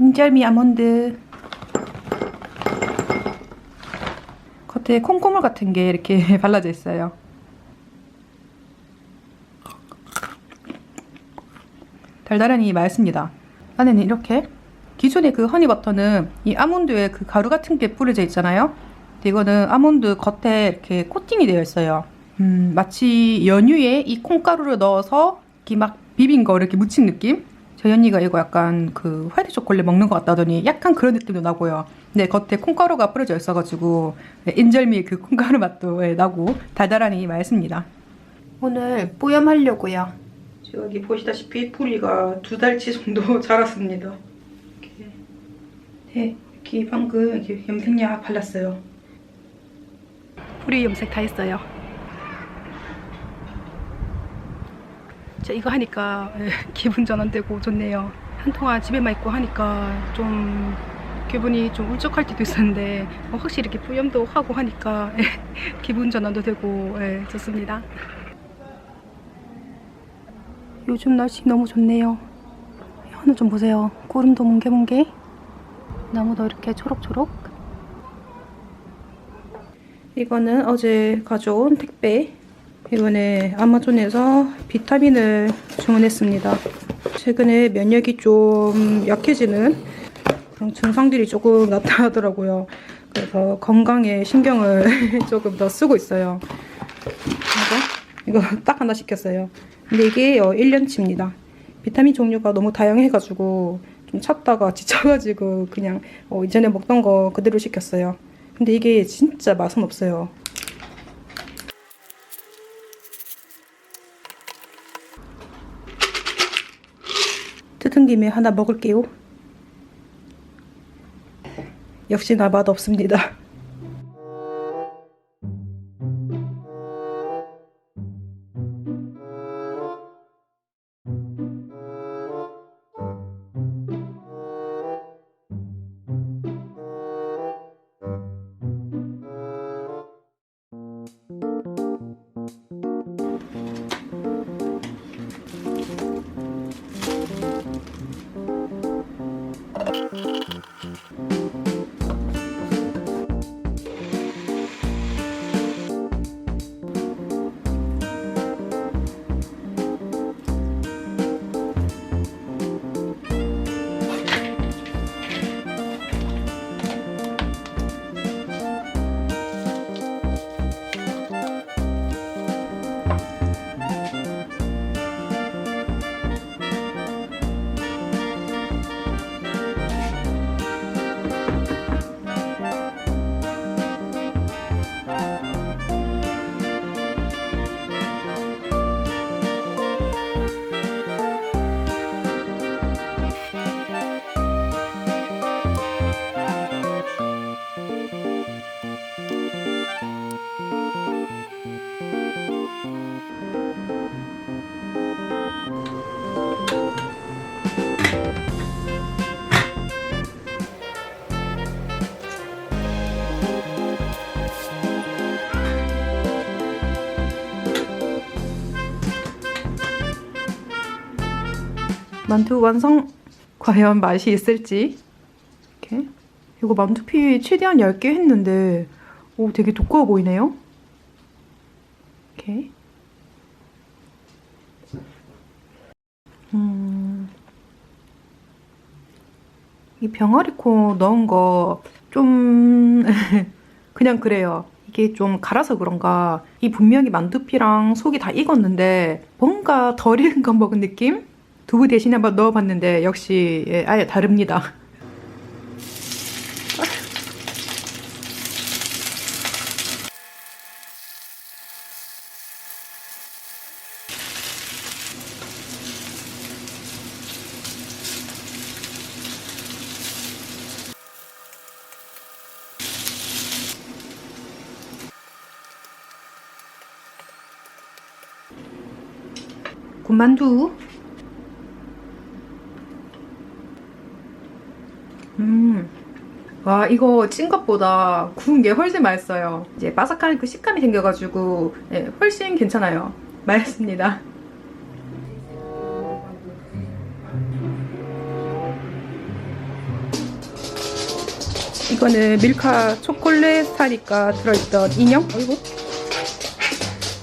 인절미 아몬드 겉에 콩고물 같은 게 이렇게 발라져 있어요. 달달하니 맛있습니다. 안에는 이렇게 기존의 그 허니버터는 이 아몬드에 그 가루 같은 게 뿌려져 있잖아요. 근데 이거는 아몬드 겉에 이렇게 코팅이 되어 있어요. 음, 마치 연유에 이 콩가루를 넣어서 이렇게 막 비빈 거 이렇게 묻힌 느낌? 저희 언니가 이거 약간 그 화이트 초콜릿 먹는 것 같다더니 약간 그런 느낌도 나고요. 근데 겉에 콩가루가 뿌려져 있어가지고 네, 인절미 그 콩가루 맛도 예, 나고 달달하니 맛있습니다. 오늘 뿌염하려고요. 여기 보시다시피 뿌리가 두 달치 정도 자랐습니다. 이렇게, 네, 이렇게 방금 이렇게 염색약 발랐어요. 뿌리 염색 다 했어요. 자 이거 하니까 예, 기분 전환되고 좋네요. 한동안 집에만 있고 하니까 좀 기분이 좀 울적할 때도 있었는데 어, 확실히 이렇게 뿌염도 하고 하니까 예, 기분 전환도 되고 예, 좋습니다. 요즘 날씨 너무 좋네요. 하늘 좀 보세요. 구름도 뭉게뭉게. 나무도 이렇게 초록초록. 이거는 어제 가져온 택배. 이번에 아마존에서 비타민을 주문했습니다. 최근에 면역이 좀 약해지는 그런 증상들이 조금 나타나더라고요. 그래서 건강에 신경을 조금 더 쓰고 있어요. 이거, 딱 하나 시켰어요. 근데 이게 어, 1년치입니다. 비타민 종류가 너무 다양해가지고 좀 찾다가 지쳐가지고 그냥 어, 이전에 먹던 거 그대로 시켰어요. 근데 이게 진짜 맛은 없어요. 뜯은 김에 하나 먹을게요. 역시나 맛없습니다. 만두 완성! 과연 맛이 있을지. 이렇게. 이거 만두피 최대한 얇게 했는데, 오, 되게 두꺼워 보이네요. 이렇게. 음. 이 병아리콩 넣은 거, 좀, 그냥 그래요. 이게 좀 갈아서 그런가, 이 분명히 만두피랑 속이 다 익었는데, 뭔가 덜 익은 거 먹은 느낌? 두부 대신에 한번 넣어봤는데 역시 예, 아예 다릅니다. 군만두 음. 와, 이거 찐 것보다 구운 게 훨씬 맛있어요. 이제 바삭한 그 식감이 생겨가지고, 예, 훨씬 괜찮아요. 맛있습니다. 이거는 밀카 초콜릿 사니까 들어있던 인형? 어이구.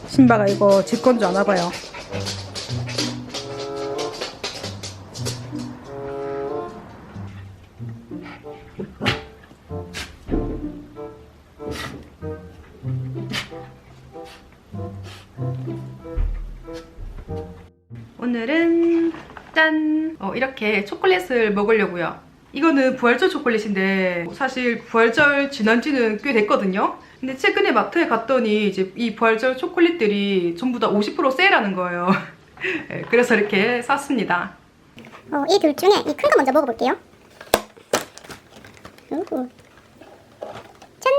신바가 이거 제 건 줄 아나 봐요. 짠! 어, 이렇게 초콜릿을 먹으려고요. 이거는 부활절 초콜릿인데 사실 부활절 지난 지는 꽤 됐거든요. 근데 최근에 마트에 갔더니 이제 이 부활절 초콜릿들이 전부 다 50% 세일하는 거예요. 네, 그래서 이렇게 샀습니다. 어, 이 둘 중에 이 큰 거 먼저 먹어볼게요. 오. 짠!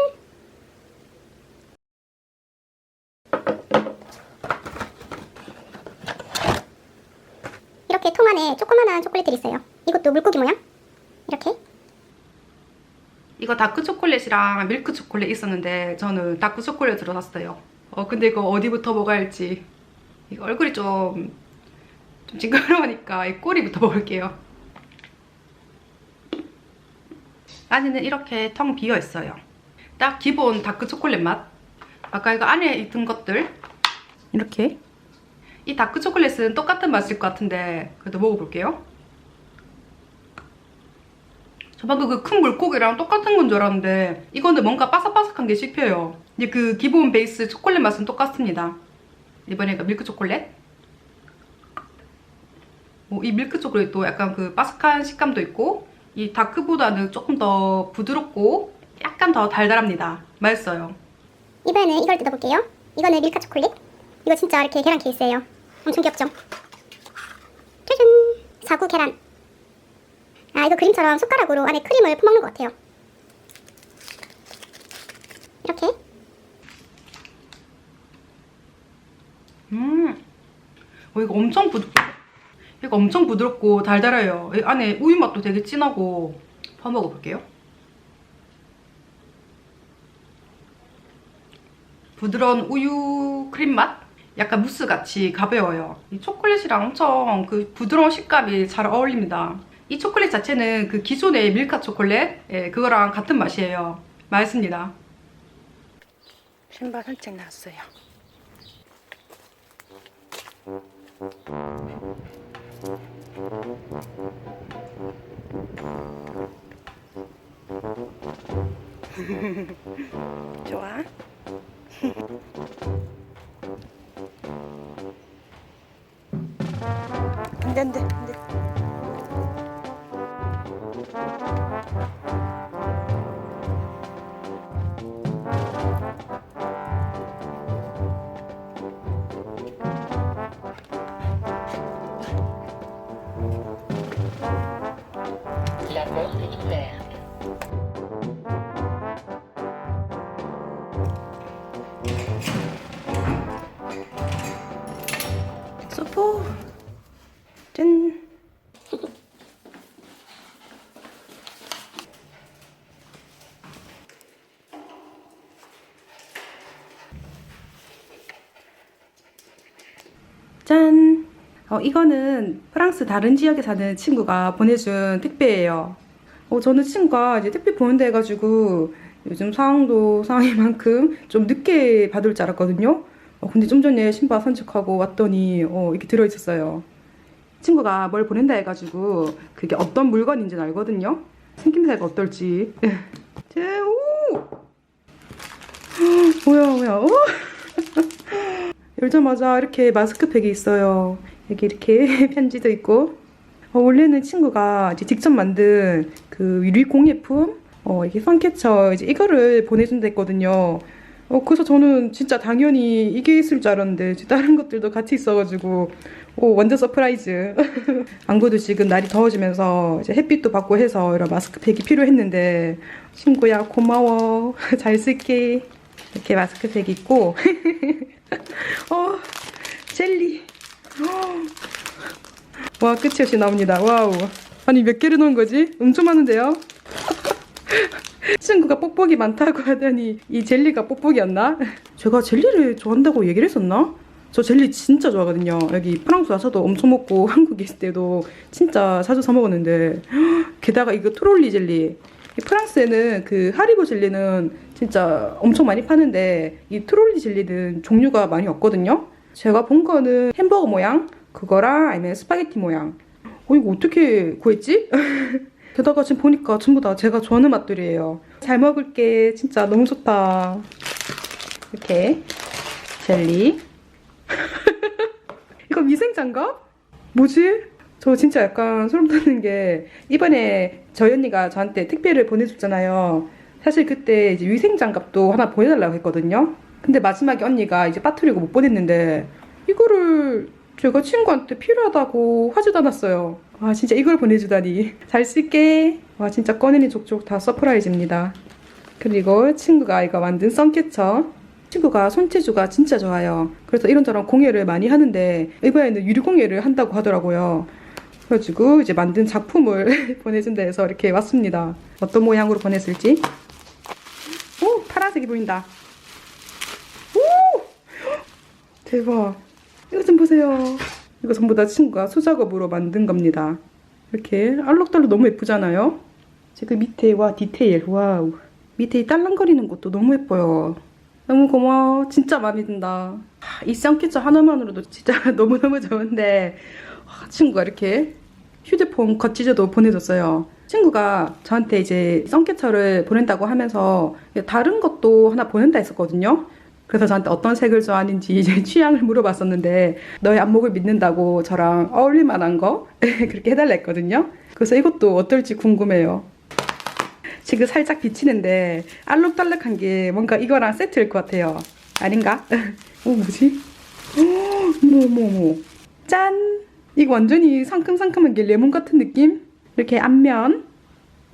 이렇게 통 안에 조그만한 초콜릿들이 있어요. 이것도 물고기 모양? 이렇게. 이거 다크 초콜릿이랑 밀크 초콜릿 있었는데 저는 다크 초콜릿으로 샀어요. 어 근데 이거 어디부터 먹어야 할지 이거 얼굴이 좀, 좀 징그러우니까 이 꼬리부터 먹을게요. 안에는 이렇게 텅 비어 있어요. 딱 기본 다크 초콜릿 맛. 아까 이거 안에 있던 것들 이렇게 이 다크 초콜릿은 똑같은 맛일 것 같은데 그래도 먹어볼게요. 저 방금 그 큰 물고기랑 똑같은 건 줄 알았는데 이거는 뭔가 바삭바삭한 게 씹혀요. 이제 그 기본 베이스 초콜릿 맛은 똑같습니다. 이번에가 밀크 초콜릿. 어, 이 밀크 초콜릿도 약간 그 바삭한 식감도 있고 이 다크보다는 조금 더 부드럽고 약간 더 달달합니다. 맛있어요. 이번에는 이걸 뜯어볼게요. 이거는 밀카 초콜릿. 이거 진짜 이렇게 계란 케이스예요. 엄청 귀엽죠? 짜잔! 사구 계란. 아, 이거 그림처럼 숟가락으로 안에 크림을 퍼먹는 것 같아요. 이렇게. 음, 어, 이거 엄청 부드, 이거 엄청 부드럽고 달달해요. 이 안에 우유 맛도 되게 진하고 퍼 먹어 볼게요. 부드러운 우유 크림 맛? 약간 무스 같이 가벼워요. 이 초콜릿이랑 엄청 그 부드러운 식감이 잘 어울립니다. 이 초콜릿 자체는 그 기존의 밀카 초콜릿, 예, 그거랑 같은 맛이에요. 맛있습니다. 신발 산책 나왔어요. 좋아. 안돼 안돼 안돼. 어, 이거는 프랑스 다른 지역에 사는 친구가 보내준 택배예요. 어, 저는 친구가 이제 택배 보낸다 해가지고 요즘 상황도 상황인 만큼 좀 늦게 받을 줄 알았거든요. 어, 근데 좀 전에 신바 산책하고 왔더니 어, 이렇게 들어있었어요. 친구가 뭘 보낸다 해가지고 그게 어떤 물건인지는 알거든요. 생김새가 어떨지. 제, 오! 뭐야, 뭐야, 오! 열자마자 이렇게 마스크팩이 있어요. 여기 이렇게 편지도 있고. 어, 원래는 친구가 이제 직접 만든 그 유리 공예품, 어, 이게 펀캐쳐, 이제 이거를 보내준다 했거든요. 어, 그래서 저는 진짜 당연히 이게 있을 줄 알았는데, 다른 것들도 같이 있어가지고, 오, 완전 서프라이즈. 안 그래도 지금 날이 더워지면서 이제 햇빛도 받고 해서 이런 마스크팩이 필요했는데, 친구야, 고마워. 잘 쓸게. 이렇게 마스크팩 있고, 어, 젤리. 와, 끝이 없이 나옵니다. 와우. 아니, 몇 개를 넣은 거지? 엄청 많은데요? 친구가 뽁뽁이 많다고 하더니 이 젤리가 뽁뽁이였나? 제가 젤리를 좋아한다고 얘기를 했었나? 저 젤리 진짜 좋아하거든요. 여기 프랑스 와서도 엄청 먹고 한국에 있을 때도 진짜 자주 사 먹었는데 게다가 이거 트롤리 젤리 이 프랑스에는 그 하리보 젤리는 진짜 엄청 많이 파는데 이 트롤리 젤리는 종류가 많이 없거든요. 제가 본 거는 햄버거 모양 그거랑 아니면 스파게티 모양. 어 이거 어떻게 구했지? 게다가 지금 보니까 전부 다 제가 좋아하는 맛들이에요. 잘 먹을게. 진짜 너무 좋다. 이렇게 젤리. 이거 위생장갑? 뭐지? 저 진짜 약간 소름 돋는 게 이번에 저희 언니가 저한테 택배를 보내줬잖아요. 사실 그때 이제 위생장갑도 하나 보내달라고 했거든요. 근데 마지막에 언니가 이제 빠뜨리고 못 보냈는데 이거를 제가 친구한테 필요하다고 하지도 않았어요. 와 진짜 이걸 보내주다니. 잘 쓸게. 와 진짜 꺼내니 족족 다 서프라이즈입니다. 그리고 친구가 이거 만든 선캐쳐. 친구가 손재주가 진짜 좋아요. 그래서 이런저런 공예를 많이 하는데 이번에는 유리 공예를 한다고 하더라고요. 그래가지고 이제 만든 작품을 보내준다 해서 이렇게 왔습니다. 어떤 모양으로 보냈을지. 오 파란색이 보인다. 오 대박. 이거 좀 보세요. 이거 전부 다 친구가 수작업으로 만든 겁니다. 이렇게 알록달록 너무 예쁘잖아요. 지금 밑에 와 디테일 와우. 밑에 이 딸랑거리는 것도 너무 예뻐요. 너무 고마워. 진짜 마음에 든다. 하, 이 쌍캐쳐 하나만으로도 진짜 너무너무 좋은데 와, 친구가 이렇게 휴대폰 거치저도 보내줬어요. 친구가 저한테 이제 썬캐쳐를 보낸다고 하면서 다른 것도 하나 보낸다 했었거든요. 그래서 저한테 어떤 색을 좋아하는지 이제 취향을 물어봤었는데 너의 안목을 믿는다고 저랑 어울릴 만한 거 그렇게 해달라 했거든요. 그래서 이것도 어떨지 궁금해요. 지금 살짝 비치는데 알록달록한 게 뭔가 이거랑 세트일 것 같아요. 아닌가? 어 뭐지? 어머 어머 짠! 이거 완전히 상큼상큼한 게 레몬 같은 느낌? 이렇게 앞면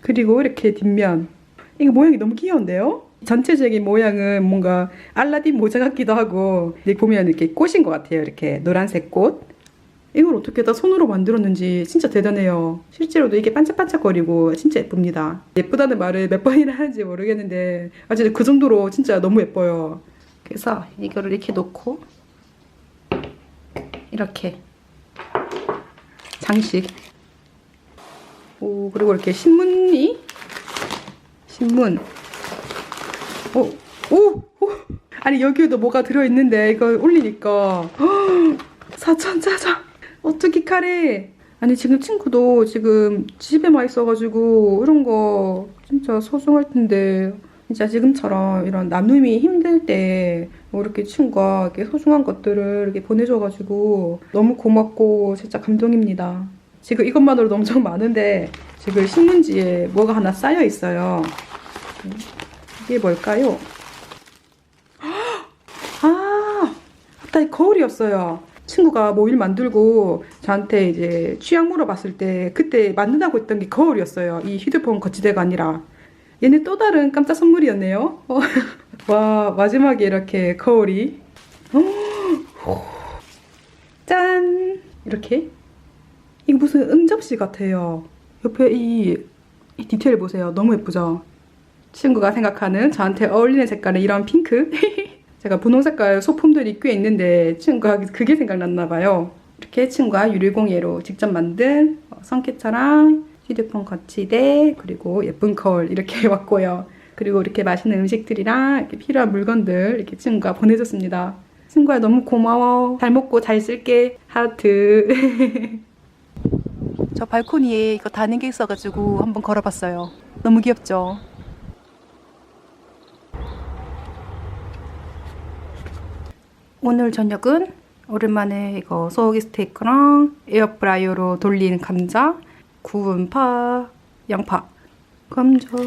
그리고 이렇게 뒷면 이거 모양이 너무 귀여운데요? 전체적인 모양은 뭔가 알라딘 모자 같기도 하고 보면 이렇게 꽃인 것 같아요. 이렇게 노란색 꽃. 이걸 어떻게 다 손으로 만들었는지 진짜 대단해요. 실제로도 이게 반짝반짝거리고 진짜 예쁩니다. 예쁘다는 말을 몇 번이나 하는지 모르겠는데 어쨌든 그 정도로 진짜 너무 예뻐요. 그래서 이거를 이렇게 놓고 이렇게 장식. 오 그리고 이렇게 신문이 신문. 오, 오, 오. 아니 여기에도 뭐가 들어있는데 이거 올리니까 사천 짜장 어떻게 카레 아니 지금 친구도 지금 집에만 있어가지고 이런 거 진짜 소중할 텐데 진짜 지금처럼 이런 나눔이 힘들 때 뭐 이렇게 친구가 이렇게 소중한 것들을 이렇게 보내줘가지고 너무 고맙고 진짜 감동입니다. 지금 이것만으로도 엄청 많은데 지금 신문지에 뭐가 하나 쌓여 있어요. 이게 뭘까요? 아, 이 거울이었어요. 친구가 모일 만들고 저한테 이제 취향 물어봤을 때 그때 만든다고 했던 게 거울이었어요. 이 휴대폰 거치대가 아니라. 얘는 또 다른 깜짝 선물이었네요. 어, 와, 마지막에 이렇게 거울이. 어, 짠! 이렇게. 이거 무슨 응접시 같아요. 옆에 이, 이 디테일 보세요. 너무 예쁘죠? 친구가 생각하는 저한테 어울리는 색깔은 이런 핑크. 제가 분홍 색깔 소품들이 꽤 있는데 친구가 그게 생각났나 봐요. 이렇게 친구가 유리공예로 직접 만든 어, 성캐차랑 휴대폰 거치대 그리고 예쁜 거울 이렇게 왔고요. 그리고 이렇게 맛있는 음식들이랑 이렇게 필요한 물건들 이렇게 친구가 보내줬습니다. 친구야 너무 고마워. 잘 먹고 잘 쓸게. 하트. 저 발코니에 이거 다는 게 있어가지고 한번 걸어봤어요. 너무 귀엽죠? 오늘 저녁은 오랜만에 이거 소고기 스테이크랑 에어프라이어로 돌린 감자, 구운 파, 양파, 감자.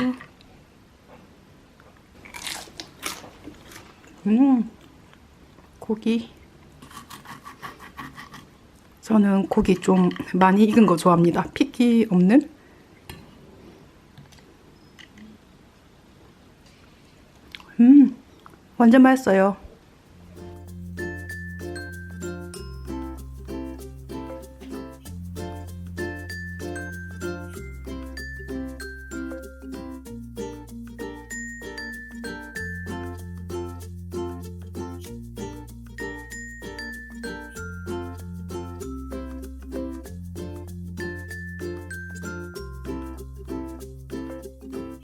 음, 고기. 저는 고기 좀 많이 익은 거 좋아합니다. 피기 없는. 음, 완전 맛있어요.